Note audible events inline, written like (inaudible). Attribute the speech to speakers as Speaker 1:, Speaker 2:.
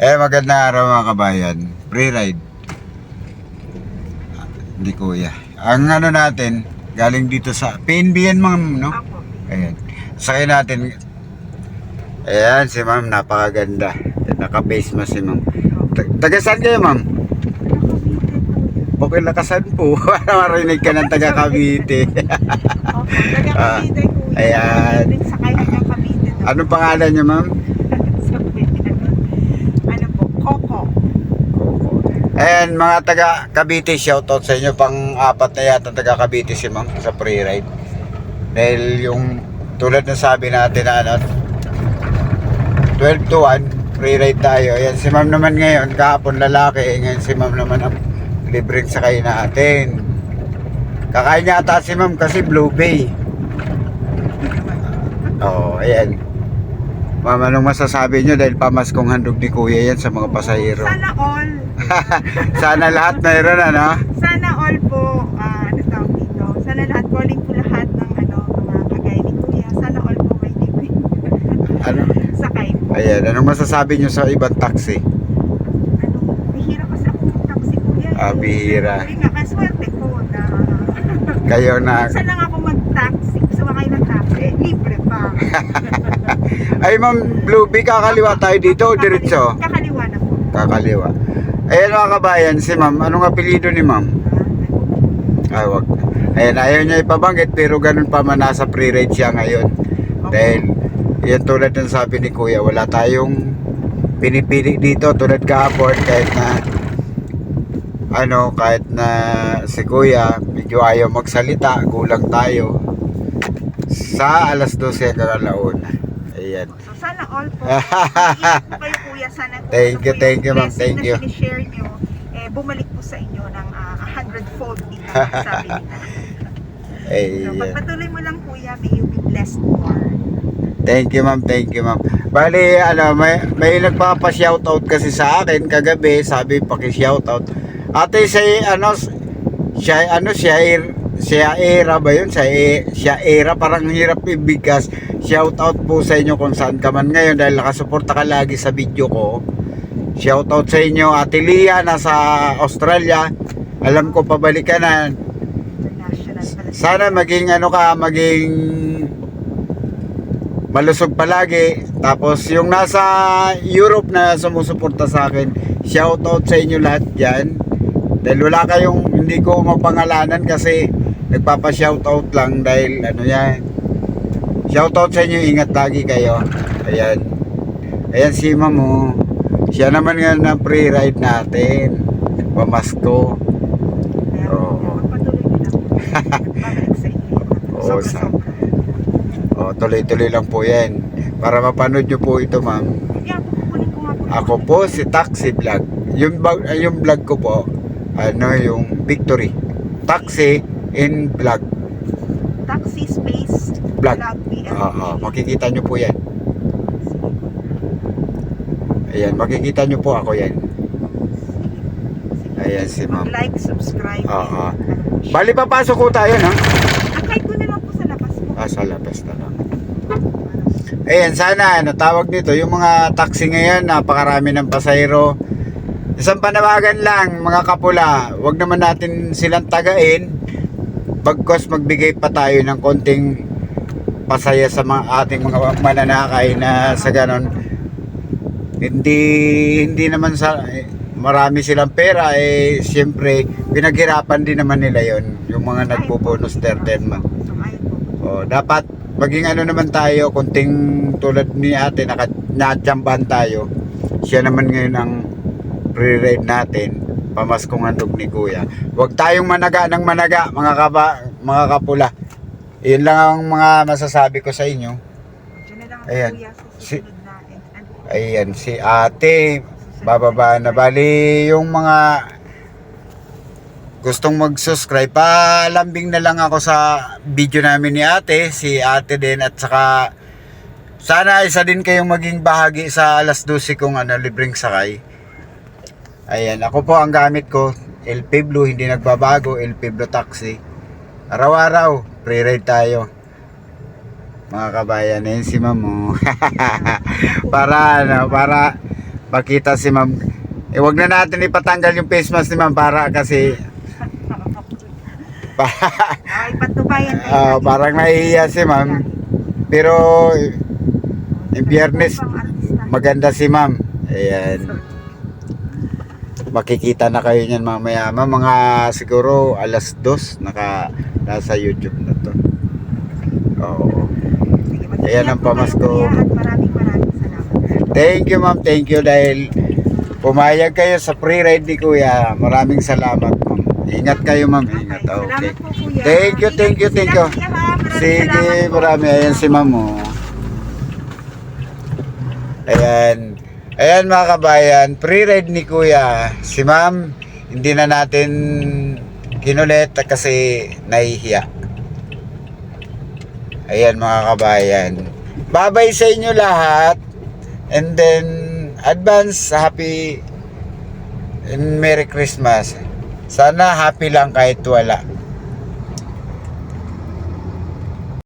Speaker 1: magandang araw mga kabayan. Free ride. Ah, Hindi kuya. Ang ano natin, galing dito sa PNB yan ma'am, no? Ayan. Sakay natin. Ayan, si ma'am, napakaganda. Naka-face mask si ma'am. Ta- Taga saan kayo ma'am? Okay, lakasan po. (laughs) Marinig ka ng taga (laughs) Cavite.
Speaker 2: Opo. Taga
Speaker 1: Ah,
Speaker 2: Cavite,
Speaker 1: ayan. Anong pangalan niyo ma'am?
Speaker 2: Sabi. Ano po? Coco.
Speaker 1: Ayan, mga taga Cavite, shoutout sa inyo. Pang apat na yata taga Cavite si ma'am sa free ride. Dahil yung tulad na sabi natin na ano, 12 to 1, free ride tayo. Ayan, si ma'am naman ngayon, kahapon lalaki. Ngayon si ma'am naman ang libreng sakay natin. Kakain niya ata si ma'am kasi Blue Bay. Oh, ayan. Ma'am, anong masasabi niyo dahil pamaskong handog ni Kuya yan sa mga pasahero?
Speaker 2: Sana all. (laughs)
Speaker 1: Sana lahat mayroon ano?
Speaker 2: Sana all po. ah, ano tawag dito? Sana lahat. Calling po lahat ng ano, mga kagaya ni Kuya. Sana all po may libre.
Speaker 1: Ano?
Speaker 2: Sakay po.
Speaker 1: Ayan, anong masasabi niyo sa ibang taxi?
Speaker 2: Ano, bihira kasi ako ng taxi Kuya.
Speaker 1: Ah, bihira.
Speaker 2: Hindi nga, kaswerte ko na
Speaker 1: Kayo na
Speaker 2: Minsan lang ako mag-taxi. Sumakay ng taxi. Eh, libre pa. (laughs)
Speaker 1: Ay ma'am, Blue Bee, kakaliwa tayo dito o diretso?
Speaker 2: Kakaliwa na po.
Speaker 1: Kakaliwa. Ayan mga kabayan, si ma'am, anong apelido ni ma'am? Ay, wag. Ayan, ayaw niya ipabanggit pero ganun pa man nasa pre-rate siya ngayon. Dahil, yan tulad ng sabi ni Kuya, wala tayong pinipili dito tulad kahapon kahit na ano, kahit na si Kuya medyo ayaw magsalita, kulang tayo sa alas 12 kakalaon. Ayan.
Speaker 2: So, sana all po. (laughs) Kayo kuya. Sana.
Speaker 1: Thank you, thank you, ma'am. Thank
Speaker 2: na
Speaker 1: you.
Speaker 2: sinishare nyo, eh, bumalik po sa inyo ng hundredfold din ang (laughs) sabi nila. So,
Speaker 1: Ayan.
Speaker 2: pagpatuloy mo lang kuya, may you be blessed more.
Speaker 1: Thank you ma'am, thank you ma'am. Bali, ano, may, may nagpapa-shoutout kasi sa akin kagabi, sabi paki-shoutout. Ate, siya, ano, siya, ano, siya, siya era ba yun? Siya, e- siya era, parang hirap ibigas. Shoutout po sa inyo kung saan ka man ngayon dahil nakasuporta ka lagi sa video ko. Shoutout sa inyo, Ate Lia, nasa Australia. Alam ko pabalik ka na. Sana maging ano ka, maging malusog palagi. Tapos yung nasa Europe na sumusuporta sa akin, shout out sa inyo lahat dyan. Dahil wala kayong, hindi ko mapangalanan kasi nagpapa-shout out lang dahil ano yan. Shout out sa inyo, ingat lagi kayo. Ayan. Ayan si Mamo. Siya naman nga na pre-ride natin. Pamasko. Oo.
Speaker 2: po, pagpatuloy mo lang. (laughs) Babalik sa inyo.
Speaker 1: Oo,
Speaker 2: Sobra,
Speaker 1: sa-
Speaker 2: sobra.
Speaker 1: O, tuloy-tuloy lang po yan. Para mapanood nyo po ito, ma'am. Ako po si Taxi Vlog. Yung, yung vlog ko po, ano yung Victory. Taxi in Vlog.
Speaker 2: Taxi space.
Speaker 1: Vlog. Oo, makikita nyo po yan. Ayan, makikita nyo po ako yan. Ayan si ma'am.
Speaker 2: Mag-like, subscribe.
Speaker 1: Oo.
Speaker 2: and, uh,
Speaker 1: Bali, papasok ko tayo, no?
Speaker 2: Ah, kahit doon na lang po sa labas po.
Speaker 1: Ah, sa labas na lang. Ayan, sana, ano, tawag nito, yung mga taxi ngayon, napakarami ng pasahero. Isang panawagan lang, mga kapula, wag naman natin silang tagain. Bagkos magbigay pa tayo ng konting pasaya sa mga ating mga mananakay na sa ganon. Hindi, hindi naman sa, marami silang pera, eh, siyempre, pinaghirapan din naman nila yon yung mga nagbubonus 13 month.
Speaker 2: So, ayun po.
Speaker 1: O, dapat maging ano naman tayo, kunting tulad ni ate, naka, natsambahan tayo. Siya naman ngayon ang pre-ride natin, pamaskong handog ni kuya. Huwag tayong managa ng managa, mga kaba, mga kapula. Yun lang ang mga masasabi ko sa inyo. Ayan. Si-? Ayan, si ate, bababa na. Bali, yung mga gustong mag-subscribe, palambing na lang ako sa video namin ni ate, si ate din at saka sana isa din kayong maging bahagi sa alas 12 kung ano, libreng sakay. Ayan, ako po ang gamit ko, LP Blue, hindi nagbabago, LP Blue Taxi. Araw-araw, pre-ride tayo. Mga kabayan, ayun si Mamu. (laughs) para ano, para makita si ma'am. Eh, wag na natin ipatanggal yung face mask ni ma'am para kasi (laughs)
Speaker 2: Ay, patubayan kayo. natin.
Speaker 1: parang nahihiya si ma'am. Pero yung biyernes
Speaker 2: Pang artista.
Speaker 1: maganda si ma'am. Ayan. Makikita na kayo niyan mamaya. Ma'am, mga siguro alas dos naka nasa YouTube na to. Oo. Ayan ang pamasko.
Speaker 2: maraming maraming salamat.
Speaker 1: Thank you ma'am, thank you dahil pumayag kayo sa free ride ni Kuya. Maraming salamat ma'am. Ingat kayo ma'am, ingat. Okay. Thank you, thank you, thank you. Sige, marami. Ayan si ma'am oh. Ayan. Ayan mga kabayan, free ride ni Kuya. Si ma'am, hindi na natin kinulit kasi nahihiya. Ayan mga kabayan. Babay sa inyo lahat. And then, advance happy and Merry Christmas. Sana happy lang kahit wala.